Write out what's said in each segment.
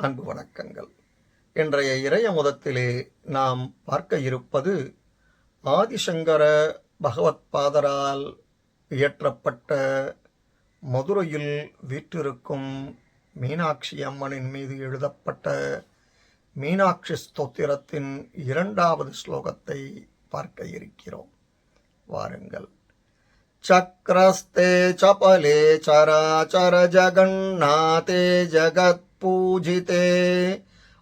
அன்பு வணக்கங்கள் இன்றைய இறைய முதத்திலே நாம் பார்க்க இருப்பது ஆதிசங்கர பகவத் பாதரால் இயற்றப்பட்ட மதுரையில் வீற்றிருக்கும் மீனாட்சி அம்மனின் மீது எழுதப்பட்ட மீனாட்சி ஸ்தோத்திரத்தின் இரண்டாவது ஸ்லோகத்தை பார்க்க இருக்கிறோம் வாருங்கள் चक्रस्ते चपले चराचर जगन्नाथे जगत्पूजिते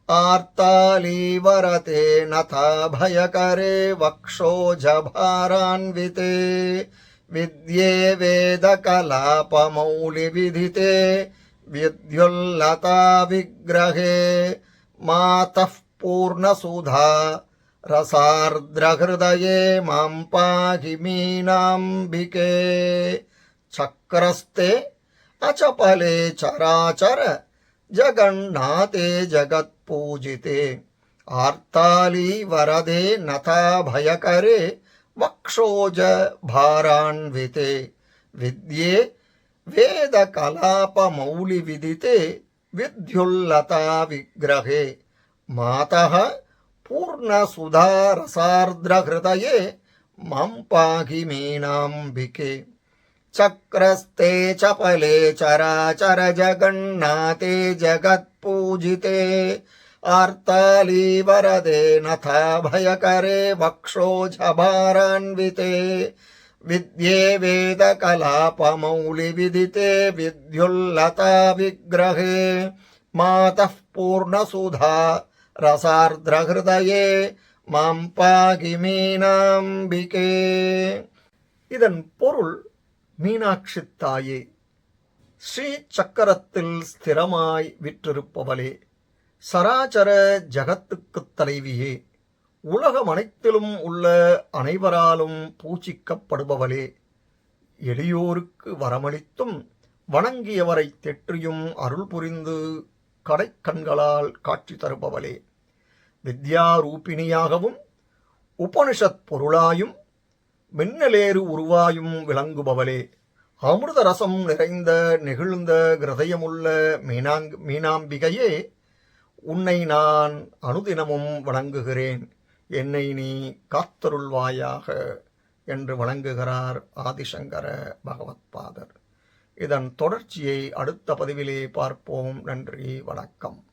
आर्तालीवरते नथा भयकरे वक्षोजभारान्विते विद्ये वेदकलापमौलिविधिते विद्युल्लता विग्रहे मातः पूर्णसुधा रसार्द्रहृदये मां पाहि मीनाम्बिके चक्रस्ते अचपले चराचर जगन्नाथे जगत्पूजिते। आर्ताली वरदे नथा भयकरे वक्षोज भारान्विते। विद्ये वेदकलापमौलिविदिते विद्युल्लता विग्रहे। मातः पूर्णसुधारसार्द्रहृदये मं पाहि मीनाम्बिके चक्रस्ते चपले चराचर जगन्नाथे जगत्पूजिते आर्तालीवरदे नथा भयकरे वक्षोजभारान्विते विद्ये वेदकलापमौलिविदिते विद्युल्लता विग्रहे मातः पूर्णसुधा ரசார்திரஹிருதயே மாம் பாகி மீனாம்பிகே இதன் பொருள் மீனாட்சி தாயே ஸ்ரீ சக்கரத்தில் ஸ்திரமாய் விற்றிருப்பவளே சராச்சர ஜகத்துக்கு தலைவியே உலகம் அனைத்திலும் உள்ள அனைவராலும் பூஜிக்கப்படுபவளே. எளியோருக்கு வரமளித்தும் வணங்கியவரை தெற்றியும் அருள் புரிந்து கடைக்கண்களால் காட்சி தருபவளே. வித்யாரூபிணியாகவும் உபனிஷத் பொருளாயும் மின்னலேறு உருவாயும் விளங்குபவளே. அமிர்த ரசம் நிறைந்த நெகிழ்ந்த கிருதயமுள்ள மீனாங் மீனாம்பிகையே உன்னை நான் அனுதினமும் வணங்குகிறேன். என்னை நீ காத்தருள்வாயாக என்று வணங்குகிறார் ஆதிசங்கர பகவத்பாதர். இதன் தொடர்ச்சியை அடுத்த பதிவிலே பார்ப்போம். நன்றி வணக்கம்.